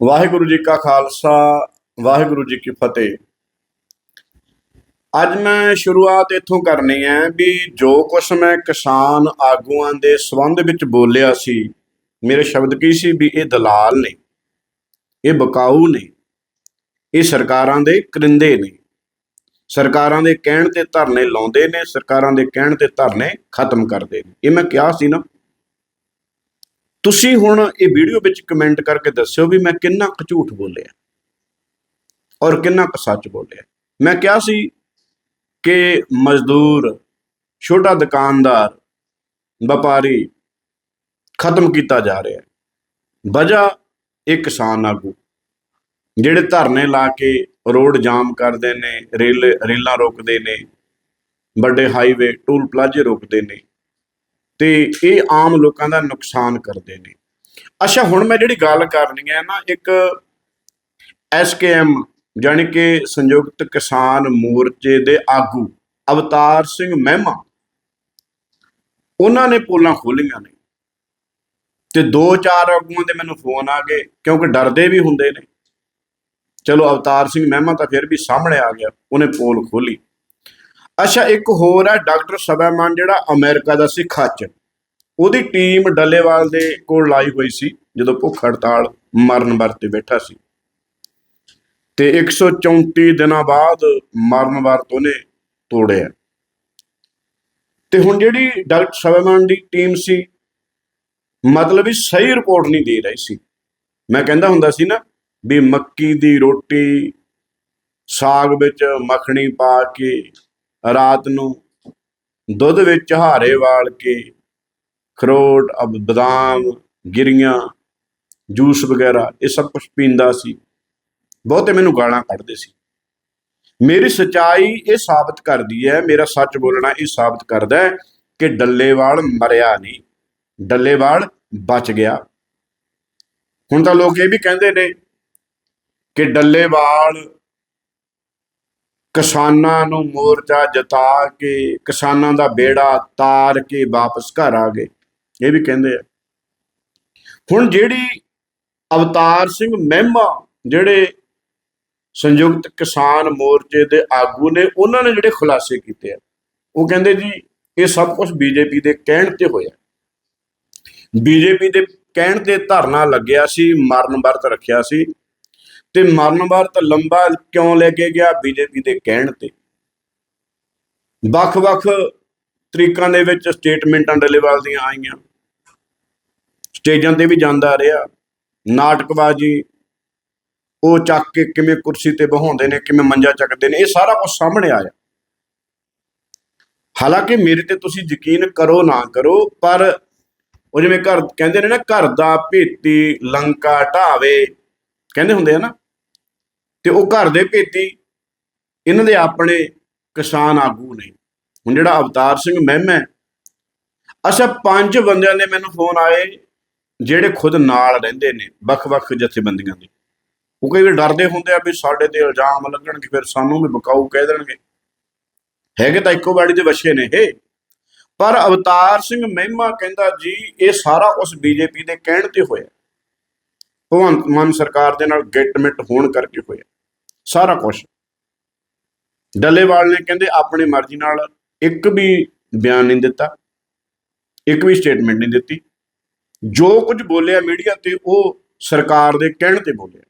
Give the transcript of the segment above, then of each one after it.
ਵਾਹਿਗੁਰੂ ਜੀ ਕਾ ਖਾਲਸਾ, ਵਾਹਿਗੁਰੂ ਜੀ ਕੀ ਫਤਿਹ। ਅੱਜ ਮੈਂ ਸ਼ੁਰੂਆਤ ਇੱਥੋਂ ਕਰਨੀ ਹੈ ਵੀ ਜੋ ਕੁਛ ਮੈਂ ਕਿਸਾਨ ਆਗੂਆਂ ਦੇ ਸੰਬੰਧ ਵਿੱਚ ਬੋਲਿਆ ਸੀ, ਮੇਰੇ ਸ਼ਬਦ ਕੀ ਸੀ? ਵੀ ਇਹ ਦਲਾਲ ਨੇ, ਇਹ ਬਕਾਊ ਨੇ, ਇਹ ਸਰਕਾਰਾਂ ਦੇ ਕਰਿੰਦੇ ਨੇ। ਸਰਕਾਰਾਂ ਦੇ ਕਹਿਣ ਤੇ ਧਰਨੇ ਲਾਉਂਦੇ ਨੇ, ਸਰਕਾਰਾਂ ਦੇ ਕਹਿਣ ਤੇ ਧਰਨੇ ਖਤਮ ਕਰਦੇ ਨੇ। ਇਹ ਮੈਂ ਕਿਹਾ ਸੀ ਨਾ ਤੁਸੀਂ ਹੁਣ ਇਹ ਵੀਡੀਓ ਵਿੱਚ ਕਮੈਂਟ ਕਰਕੇ ਦੱਸਿਓ ਵੀ ਮੈਂ ਕਿੰਨਾ ਕੁ ਝੂਠ ਬੋਲਿਆ ਔਰ ਕਿੰਨਾ ਕੁ ਸੱਚ ਬੋਲਿਆ। ਮੈਂ ਕਿਹਾ ਸੀ ਕਿ ਮਜ਼ਦੂਰ, ਛੋਟਾ ਦੁਕਾਨਦਾਰ, ਵਪਾਰੀ ਖਤਮ ਕੀਤਾ ਜਾ ਰਿਹਾ ਹੈ। ਵਜ੍ਹਾ ਇਹ ਕਿਸਾਨ ਆਗੂ, ਜਿਹੜੇ ਧਰਨੇ ਲਾ ਕੇ ਰੋਡ ਜਾਮ ਕਰਦੇ ਨੇ, ਰੇਲ, ਰੇਲਾਂ ਰੋਕਦੇ ਨੇ, ਵੱਡੇ ਹਾਈਵੇ ਟੂਲ ਪਲਾਜ਼ੇ ਰੋਕਦੇ ਨੇ ਤੇ ਇਹ ਆਮ ਲੋਕਾਂ ਦਾ ਨੁਕਸਾਨ ਕਰਦੇ ਨੇ। ਅੱਛਾ, ਹੁਣ ਮੈਂ ਜਿਹੜੀ ਗੱਲ ਕਰਨੀ ਹੈ ਨਾ, ਇੱਕ ਐਸਕੇਐਮ ਜਾਣੀ ਕਿ ਸੰਯੁਕਤ ਕਿਸਾਨ ਮੋਰਚੇ ਦੇ ਆਗੂ ਅਵਤਾਰ ਸਿੰਘ ਮਹਿਮਾ, ਉਹਨਾਂ ਨੇ ਪੋਲਾਂ ਖੋਲੀਆਂ ਨੇ ਤੇ ਦੋ ਚਾਰ ਆਗੂਆਂ ਦੇ ਮੈਨੂੰ ਫੋਨ ਆ ਗਏ, ਕਿਉਂਕਿ ਡਰਦੇ ਵੀ ਹੁੰਦੇ ਨੇ। ਚਲੋ, ਅਵਤਾਰ ਸਿੰਘ ਮਹਿਮਾ ਤਾਂ ਫਿਰ ਵੀ ਸਾਹਮਣੇ ਆ ਗਿਆ, ਉਹਨੇ ਪੋਲ ਖੋਲੀ। ਅੱਛਾ, ਇੱਕ ਹੋਰ ਹੈ ਡਾਕਟਰ ਸਬੈਮਾਨ ਜਿਹੜਾ ਅਮਰੀਕਾ ਦਾ ਸੀ ਖੱਚ ਉਹਦੀ ਟੀਮ ਡੱਲੇਵਾਲ ਦੇ ਕੋਲ ਲਾਈ ਹੋਈ ਸੀ, ਜਦੋਂ ਭੁੱਖ ਹੜਤਾਲ ਮਰਨ ਵਰਤੇ ਬੈਠਾ ਸੀ। ਤੇ 134 ਦਿਨਾਂ ਬਾਅਦ ਮਰਨ ਵਰਤ ਉਹਨੇ ਤੋੜਿਆ। ਤੇ ਹੁਣ ਜਿਹੜੀ ਡਾਕਟਰ ਸਬੈਮਾਨ ਦੀ ਟੀਮ ਸੀ, ਮਤਲਬ ਵੀ ਸਹੀ ਰਿਪੋਰਟ ਨਹੀਂ ਦੇ ਰਹੀ ਸੀ। ਮੈਂ ਕਹਿੰਦਾ ਹੁੰਦਾ ਸੀ ਨਾ ਵੀ ਮੱਕੀ ਦੀ ਰੋਟੀ, ਸਾਗ ਵਿੱਚ ਮੱਖਣੀ ਪਾ ਕੇ ਰਾਤ ਨੂੰ ਦੁੱਧ ਵਿੱਚ ਹਾਰੇ ਵਾਲ ਕੇ ਖਰੋਟ, ਅਬ ਬਦਾਮ, ਗਿਰੀਆਂ, ਜੂਸ ਵਗੈਰਾ, ਇਹ ਸਭ ਕੁਝ ਪੀਂਦਾ ਸੀ। ਬਹੁਤੇ ਮੈਨੂੰ ਗਾਲਾਂ ਕੱਢਦੇ ਸੀ। ਮੇਰੀ ਸਚਾਈ ਇਹ ਸਾਬਤ ਕਰਦੀ ਹੈ, ਮੇਰਾ ਸੱਚ ਬੋਲਣਾ ਇਹ ਸਾਬਤ ਕਰਦਾ ਹੈ ਕਿ ਡੱਲੇਵਾਲ ਮਰਿਆ ਨਹੀਂ ਡੱਲੇਵਾਲ ਬਚ ਗਿਆ। ਹੁਣ ਤਾਂ ਲੋਕ ਇਹ ਵੀ ਕਹਿੰਦੇ ਨੇ ਕਿ ਡੱਲੇਵਾਲ ਕਿਸਾਨਾਂ ਨੂੰ ਮੋਰਚਾ ਜਤਾ ਕੇ, ਕਿਸਾਨਾਂ ਦਾ ਬੇੜਾ ਤਾਰ ਕੇ ਵਾਪਸ ਘਰ ਆ ਗਏ। ਇਹ ਵੀ ਕਹਿੰਦੇ ਆ। ਹੁਣ ਜਿਹੜੀ ਅਵਤਾਰ ਸਿੰਘ ਮਹਿਮਾ, ਜਿਹੜੇ ਸੰਯੁਕਤ ਕਿਸਾਨ ਮੋਰਚੇ ਦੇ ਆਗੂ ਨੇ, ਉਹਨਾਂ ਨੇ ਜਿਹੜੇ ਖੁਲਾਸੇ ਕੀਤੇ ਆ, ਉਹ ਕਹਿੰਦੇ ਜੀ, ਇਹ ਸਭ ਕੁਝ ਬੀਜੇਪੀ ਦੇ ਕਹਿਣ ਤੇ ਹੋਇਆ। ਬੀਜੇਪੀ ਦੇ ਕਹਿਣ ਤੇ ਧਰਨਾ ਲੱਗਿਆ ਸੀ, ਮਰਨ ਵਰਤ ਰੱਖਿਆ ਸੀ। ਤੇ ਮਰਨ ਵਾਰ ਤਾਂ ਲੰਬਾ ਕਿਉਂ ਲੈ ਕੇ ਗਿਆ ਬੀਜੇਪੀ ਦੇ ਕਹਿਣ ਤੇ? ਵੱਖ-ਵੱਖ ਤਰੀਕਾਂ ਦੇ ਵਿੱਚ ਸਟੇਟਮੈਂਟਾਂ ਡੱਲੇਵਾਲ ਦੀਆਂ ਆਈਆਂ। ਸਟੇਜਾਂ ਤੇ ਵੀ ਜਾਂਦਾ ਰਿਹਾ। ਨਾਟਕਬਾਜ਼ੀ, ਉਹ ਚੱਕ ਕੇ ਕਿਵੇਂ ਕੁਰਸੀ ਤੇ ਬਹਾਉਂਦੇ ਨੇ, ਕਿਵੇਂ ਮੰਜਾ ਚੱਕਦੇ ਨੇ, ਇਹ ਸਾਰਾ ਕੁਝ ਸਾਹਮਣੇ ਆਇਆ। ਹਾਲਾਂਕਿ ਮੇਰੇ ਤੇ ਤੁਸੀਂ ਯਕੀਨ ਕਰੋ ਨਾ ਕਰੋ, ਪਰ ਉਹ ਜਿਵੇਂ ਘਰ ਕਹਿੰਦੇ ਨੇ ਨਾ, ਘਰ ਦਾ ਭੇਤੀ ਲੰਕਾ ਢਾਵੇ, ਕਹਿੰਦੇ ਹੁੰਦੇ ਆ ਨਾ ਤੇ ਉਹ ਘਰ ਦੇ ਭੇਤੀ ਇਹਨਾਂ ਦੇ ਆਪਣੇ ਕਿਸਾਨ ਆਗੂ ਨੇ। ਹੁਣ ਜਿਹੜਾ ਅਵਤਾਰ ਸਿੰਘ ਮਹਿਮਾ ਹੈ, ਅੱਛਾ ਪੰਜ ਬੰਦਿਆਂ ਦੇ ਮੈਨੂੰ ਫੋਨ ਆਏ ਜਿਹੜੇ ਖੁਦ ਨਾਲ ਰਹਿੰਦੇ ਨੇ ਵੱਖ-ਵੱਖ ਜਥੇਬੰਦੀਆਂ ਦੇ। ਉਹ ਕਈ ਵਾਰ ਡਰਦੇ ਹੁੰਦੇ ਆ ਵੀ ਸਾਡੇ ਤੇ ਇਲਜ਼ਾਮ ਲੱਗਣਗੇ ਫਿਰ ਸਾਨੂੰ ਵੀ ਬਕਾਊ ਕਹਿ ਦੇਣਗੇ। ਹੈਗੇ ਤਾਂ ਇੱਕੋ ਬਾੜੀ ਦੇ ਵਛੇ ਨੇ ਇਹ। ਪਰ ਅਵਤਾਰ ਸਿੰਘ ਮਹਿਮਾ ਕਹਿੰਦਾ ਜੀ ਇਹ ਸਾਰਾ ਉਸ ਬੀਜੇਪੀ ਦੇ ਕਹਿਣ ਤੇ ਹੋਇਆ। ਭਗਵੰਤ ਮਾਨ ਸਰਕਾਰ ਦੇ ਨਾਲ ਗਿੱਟ-ਮਿੱਟ ਹੋਣ ਕਰਕੇ ਹੋਇਆ। ਸਾਰਾ ਕੁਝ ਡੱਲੇਵਾਲ ਨੇ ਕਹਿੰਦੇ ਆਪਣੀ ਮਰਜ਼ੀ ਨਾਲ ਇੱਕ ਵੀ ਬਿਆਨ ਨਹੀਂ ਦਿੱਤਾ, ਇੱਕ ਵੀ ਸਟੇਟਮੈਂਟ ਨਹੀਂ ਦਿੱਤੀ। ਜੋ ਕੁਝ ਬੋਲਿਆ ਮੀਡੀਆ ਤੇ ਉਹ ਸਰਕਾਰ ਦੇ ਕਹਿਣ ਤੇ ਬੋਲਿਆ।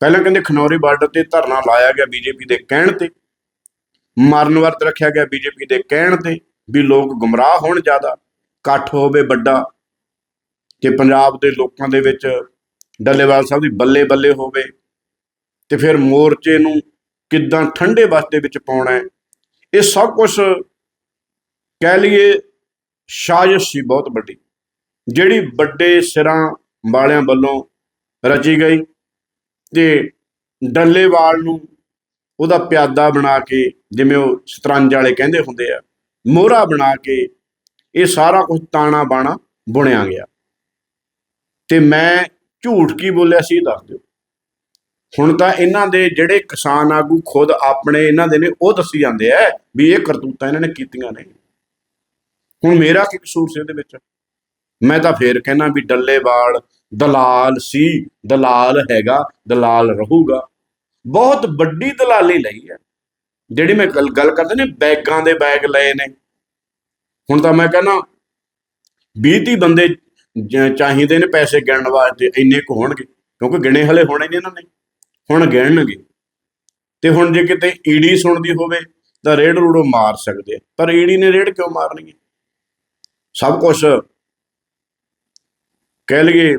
ਪਹਿਲਾਂ ਕਹਿੰਦੇ ਖਨੌਰੀ ਬਾਰਡਰ ਤੇ ਧਰਨਾ ਲਾਇਆ ਗਿਆ ਬੀਜੇਪੀ ਦੇ ਕਹਿਣ ਤੇ। ਮਰਨ ਵਰਤ ਰੱਖਿਆ ਗਿਆ ਬੀਜੇਪੀ ਦੇ ਕਹਿਣ ਤੇ ਵੀ ਲੋਕ ਗੁੰਮਰਾਹ ਹੋਣ ਜ਼ਿਆਦਾ, ਇਕੱਠ ਹੋਵੇ ਵੱਡਾ ਕਿ ਪੰਜਾਬ ਦੇ ਲੋਕਾਂ ਦੇ ਵਿੱਚ ਡੱਲੇਵਾਲ ਸਾਹਿਬ ਦੀ ਬੱਲੇ ਬੱਲੇ ਹੋਵੇ। ਤੇ ਫਿਰ ਮੋਰਚੇ ਨੂੰ ਕਿੱਦਾਂ ਠੰਡੇ ਬਸਤੇ ਵਿੱਚ ਪਾਉਣਾ ਹੈ, ਇਹ ਸਭ ਕੁਝ ਕਹਿ ਲਈਏ ਸਾਜ਼ਿਸ਼ ਸੀ ਬਹੁਤ ਵੱਡੀ, ਜਿਹੜੀ ਵੱਡੇ ਸਿਰਾਂ ਵਾਲਿਆਂ ਵੱਲੋਂ ਰਚੀ ਗਈ ਤੇ ਡੱਲੇਵਾਲ ਨੂੰ ਉਹਦਾ ਪਿਆਦਾ ਬਣਾ ਕੇ, ਜਿਵੇਂ ਉਹ ਸ਼ਤਰੰਜ ਵਾਲੇ ਕਹਿੰਦੇ ਹੁੰਦੇ ਆ, ਮੋਹਰਾ ਬਣਾ ਕੇ ਇਹ ਸਾਰਾ ਕੁਝ ਤਾਣਾ ਬਾਣਾ ਬੁਣਿਆ ਗਿਆ। ਤੇ ਮੈਂ ਝੂਠ ਕੀ ਬੋਲਿਆ ਸੀ ਇਹ ਦੱਸ ਦਿਓ। ਹੁਣ ਤਾਂ ਇਹਨਾਂ ਦੇ ਜਿਹੜੇ ਕਿਸਾਨ ਆਗੂ ਖੁਦ ਆਪਣੇ ਇਹਨਾਂ ਦੇ ਨੇ, ਉਹ ਦੱਸੀ ਜਾਂਦੇ ਆ ਵੀ ਇਹ ਕਰਤੂਤਾਂ ਇਹਨਾਂ ਨੇ ਕੀਤੀਆਂ ਨੇ। ਹੁਣ ਮੇਰਾ ਕੀ ਕਸੂਰ ਸੀ ਇਹਦੇ ਵਿੱਚ? ਮੈਂ ਤਾਂ ਫੇਰ ਕਹਿਣਾ ਵੀ ਡੱਲੇਵਾਲ, ਦਲਾਲ ਸੀ, ਦਲਾਲ ਹੈਗਾ, ਦਲਾਲ ਰਹੂਗਾ। ਬਹੁਤ ਵੱਡੀ ਦਲਾਲੀ ਲਈ ਹੈ। ਜਿਹੜੀ ਮੈਂ ਗੱਲ ਗੱਲ ਕਰਦਾ ਨੇ, ਬੈਗਾਂ ਦੇ ਬੈਗ ਲਏ ਨੇ। ਹੁਣ ਤਾਂ ਮੈਂ ਕਹਿੰਦਾ 20 30 ਬੰਦੇ ਚਾਹੀਦੇ ਨੇ ਪੈਸੇ ਗਿਣਨ ਵਾਸਤੇ, ਇੰਨੇ ਕੁ ਹੋਣਗੇ, ਕਿਉਂਕਿ ਗਿਣੇ ਹਲੇ ਹੋਣੇ ਨਹੀਂ ਇਹਨਾਂ ਨੇ। ਹੁਣ ਗਿਣਨਗੇ। ਤੇ ਹੁਣ ਜੇ ਕਿਤੇ ਈਡੀ ਸੁਣਦੀ ਹੋਵੇ ਤਾਂ ਰੇਡ ਰੂੜੋ ਮਾਰ ਸਕਦੇ ਆ। ਪਰ ਈਡੀ ਨੇ ਰੇਡ ਕਿਉਂ ਮਾਰਨੀ ਹੈ? ਸਭ ਕੁਝ ਕਹਿ ਲਈਏ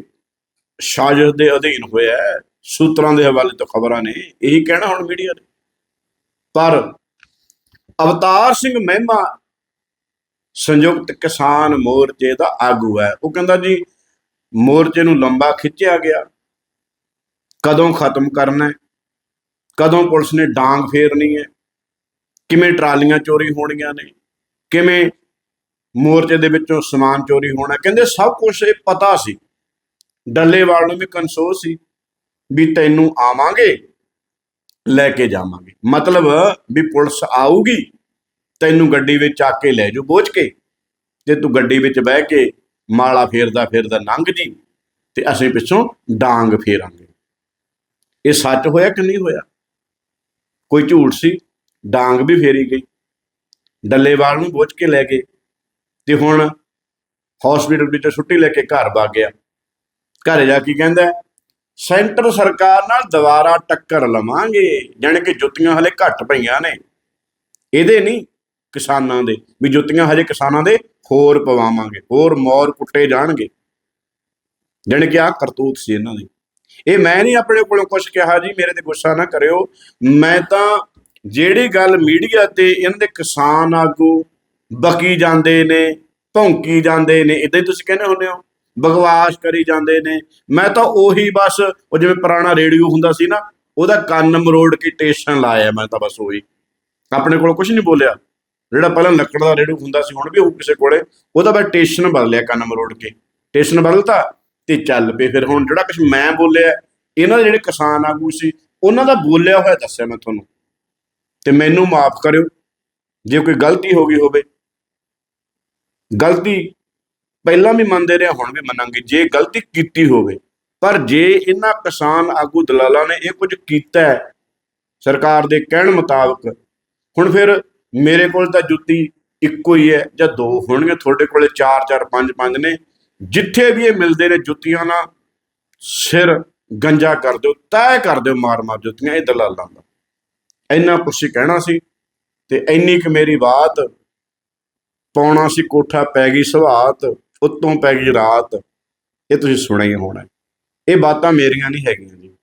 ਸਾਜ਼ਿਸ਼ ਦੇ ਅਧੀਨ ਹੋਇਆ ਸੂਤਰਾਂ ਦੇ ਹਵਾਲੇ ਤੋਂ ਖਬਰਾਂ ਨੇ ਇਹੀ ਕਹਿਣਾ ਹੁਣ ਮੀਡੀਆ ਨੇ। ਪਰ ਅਵਤਾਰ ਸਿੰਘ ਮਹਿਮਾ ਸੰਯੁਕਤ ਕਿਸਾਨ ਮੋਰਚੇ ਦਾ ਆਗੂ ਹੈ। ਉਹ ਕਹਿੰਦਾ ਜੀ, ਮੋਰਚੇ ਨੂੰ ਲੰਬਾ ਖਿੱਚਿਆ ਗਿਆ। ਕਦੋਂ ਖਤਮ ਕਰਨਾ ਹੈ? ਕਦੋਂ ਪੁਲਿਸ ਨੇ ਡਾਂਗ ਫੇਰਨੀ ਹੈ? ਕਿਵੇਂ ਟਰਾਲੀਆਂ ਚੋਰੀ ਹੋਣੀਆਂ ਨੇ? ਕਿਵੇਂ ਮੋਰਚੇ ਦੇ ਵਿੱਚੋਂ ਸਮਾਨ ਚੋਰੀ ਹੋਣਾ ਕਹਿੰਦੇ ਸਭ ਕੁਝ ਇਹ ਪਤਾ ਸੀ। ਡੱਲੇਵਾਲ ਨੂੰ ਵੀ ਕਨਸੋਸ ਸੀ ਵੀ ਤੈਨੂੰ ਆਵਾਂਗੇ, ਲੈ ਕੇ ਜਾਵਾਂਗੇ। ਮਤਲਬ ਵੀ ਪੁਲਿਸ ਆਊਗੀ, ਤੈਨੂੰ ਗੱਡੀ ਵਿੱਚ ਆ ਕੇ ਲੈ ਜਾਊ ਬੋਝ ਕੇ। ਤੇ ਤੂੰ ਗੱਡੀ ਵਿੱਚ ਬਹਿ ਕੇ ਮਾਲਾ ਫੇਰਦਾ ਫੇਰਦਾ ਲੰਘ ਜੀ, ਤੇ ਅਸੀਂ ਪਿੱਛੋਂ ਡਾਂਗ ਫੇਰਾਂਗੇ। ਇਹ ਸੱਚ ਹੋਇਆ ਕਿ ਨਹੀਂ ਹੋਇਆ? ਕੋਈ ਝੂਠ ਸੀ? ਡਾਂਗ ਵੀ ਫੇਰੀ ਗਈ। ਡੱਲੇਵਾਲ ਨੂੰ ਬੋਝ ਕੇ ਲੈ ਗਏ ਤੇ ਹੁਣ ਹਸਪੀਟਲ ਵਿੱਚ ਛੁੱਟੀ ਲੈ ਕੇ ਘਰ ਵਗ ਗਿਆ। ਘਰ ਜਾ ਕੇ ਕਹਿੰਦਾ, ਸੈਂਟਰ ਸਰਕਾਰ ਨਾਲ ਦੁਬਾਰਾ ਟੱਕਰ ਲਵਾਂਗੇ। ਜਾਣੀ ਕਿ ਜੁੱਤੀਆਂ ਹਲੇ ਘੱਟ ਪਈਆਂ ਨੇ। ਇਹਦੇ ਨਹੀਂ ਕਿਸਾਨਾਂ ਦੇ, ਵੀ ਜੁੱਤੀਆਂ ਹਜੇ ਕਿਸਾਨਾਂ ਦੇ ਹੋਰ ਪਵਾਵਾਂਗੇ, ਹੋਰ ਮੌਰ ਕੁੱਟੇ ਜਾਣਗੇ। ਜਾਣੀ ਕਿ ਆ ਕਰਤੂਤ ਸੀ ਇਹਨਾਂ ਦੀ। ਇਹ ਮੈਂ ਨਹੀਂ ਆਪਣੇ ਕੋਲੋਂ ਕੁਝ ਕਿਹਾ ਜੀ, ਮੇਰੇ ਤੇ ਗੁੱਸਾ ਨਾ ਕਰਿਓ। ਮੈਂ ਤਾਂ ਜਿਹੜੀ ਗੱਲ ਮੀਡੀਆ ਤੇ ਇਹਨਾਂ ਦੇ ਕਿਸਾਨ ਆਗੂ ਬਕੀ ਜਾਂਦੇ ਨੇ, ਭੌਂਕੀ ਜਾਂਦੇ ਨੇ ਇਦਾਂ ਹੀ ਤੁਸੀਂ ਕਹਿੰਦੇ ਹੁੰਦੇ ਹੋ, ਬਕਵਾਸ ਕਰੀ ਜਾਂਦੇ ਨੇ। ਮੈਂ ਤਾਂ ਉਹੀ ਬਸ, ਉਹ ਜਿਵੇਂ ਪੁਰਾਣਾ ਰੇਡੀਓ ਹੁੰਦਾ ਸੀ ਨਾ, ਉਹਦਾ ਕੰਨ ਮਰੋੜ ਕੇ ਟੇਸ਼ਨ ਲਾਇਆ ਮੈਂ ਤਾਂ ਬਸ ਉਹੀ। ਆਪਣੇ ਕੋਲ ਕੁਝ ਨਹੀਂ ਬੋਲਿਆ। ਜਿਹੜਾ ਪਹਿਲਾਂ ਲੱਕੜ ਦਾ ਰੇਡੀਓ ਹੁੰਦਾ ਸੀ, ਹੁਣ ਵੀ ਉਹ ਕਿਸੇ ਕੋਲੇ, ਉਹਦਾ ਬਸ ਟੇਸ਼ਨ ਬਦਲਿਆ ਕੰਨ ਮਰੋੜ ਕੇ। ਟੇਸ਼ਨ ਬਦਲਤਾ ਤੇ ਚੱਲ ਪਏ। ਫਿਰ ਹੁਣ ਜਿਹੜਾ ਕੁਝ ਮੈਂ ਬੋਲਿਆ, ਇਹਨਾਂ ਦੇ ਜਿਹੜੇ ਕਿਸਾਨ ਆਗੂ ਸੀ, ਉਹਨਾਂ ਦਾ ਬੋਲਿਆ ਹੋਇਆ ਦੱਸਿਆ ਮੈਂ ਤੁਹਾਨੂੰ। ਤੇ ਮੈਨੂੰ ਮਾਫ ਕਰਿਓ, ਜੇ ਕੋਈ ਗਲਤੀ ਹੋ ਗਈ ਹੋਵੇ। ਗਲਤੀ ਪਹਿਲਾਂ ਵੀ ਮੰਨਦੇ ਰਹੇ, ਹੁਣ ਵੀ ਮੰਨਾਂਗੇ। ਜੇ ਗਲਤੀ ਕੀਤੀ ਹੋਵੇ, ਪਰ ਜੇ ਇਹਨਾਂ ਕਿਸਾਨ ਆਗੂ ਦਲਾਲਾਂ ਨੇ ਇਹ ਕੁਝ ਕੀਤਾ ਸਰਕਾਰ ਦੇ ਕਹਿਣ ਮੁਤਾਬਕ, ਹੁਣ ਫਿਰ ਮੇਰੇ ਕੋਲ ਤਾਂ ਜੁੱਤੀ ਇੱਕੋ ਹੀ ਹੈ ਜਾਂ ਦੋ ਹੋਣਗੀਆਂ। ਤੁਹਾਡੇ ਕੋਲੇ 4 4 5 5 ਨੇ। ਜਿੱਥੇ ਵੀ ਇਹ ਮਿਲਦੇ ਨੇ ਜੁੱਤੀਆਂ ਨਾਲ, ਸਿਰ ਗੰਜਾ ਕਰ ਦਿਓ, ਤੈਅ ਕਰ ਦਿਓ, ਮਾਰ ਮਾਰ ਜੁੱਤੀਆਂ, ਇਹ ਦਲਾਲਾਂ ਦਾ। ਇੰਨਾ ਕੁਛ ਕਹਿਣਾ ਸੀ ਤੇ ਇੰਨੀ ਕੁ ਮੇਰੀ ਬਾਤ ਪਾਉਣਾ ਸੀ, ਕੋਠਾ ਪੈ ਗਈ ਸੁਹਾਤ ਉੱਤੋਂ ਪੈ ਗਈ ਰਾਤ। ਇਹ ਤੁਸੀਂ ਸੁਣਿਆ ਹੀ ਹੋਣਾ। ਇਹ ਬਾਤਾਂ ਮੇਰੀਆਂ ਨਹੀਂ ਹੈਗੀਆਂ ਜੀ।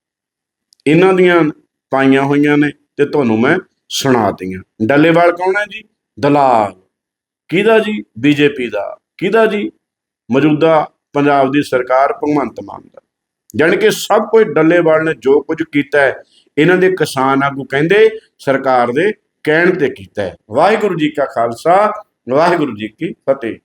ਇਹਨਾਂ ਦੀਆਂ ਪਾਈਆਂ ਹੋਈਆਂ ਨੇ ਤੇ ਤੁਹਾਨੂੰ ਮੈਂ ਸੁਣਾਤੀਆਂ ਡੱਲੇਵਾਲ ਕੌਣ ਹੈ ਜੀ? ਦਲਾਲ। ਕਿਹਦਾ ਜੀ? ਬੀਜੇਪੀ ਦਾ। ਕਿਹਦਾ ਜੀ? ਮੌਜੂਦਾ ਪੰਜਾਬ ਦੀ ਸਰਕਾਰ ਭਗਵੰਤ ਮਾਨ ਦਾ। ਜਾਣੀ ਕਿ ਸਭ ਕੁਝ ਡੱਲੇਵਾਲ ਨੇ ਜੋ ਕੁਝ ਕੀਤਾ ਹੈ, ਇਹਨਾਂ ਦੇ ਕਿਸਾਨ ਆਗੂ ਕਹਿੰਦੇ ਸਰਕਾਰ ਦੇ ਕਹਿਣ ਤੇ ਕੀਤਾ ਹੈ। ਵਾਹਿਗੁਰੂ ਜੀ ਕਾ ਖਾਲਸਾ, ਵਾਹਿਗੁਰੂ ਜੀ ਕੀ ਫਤਿਹ।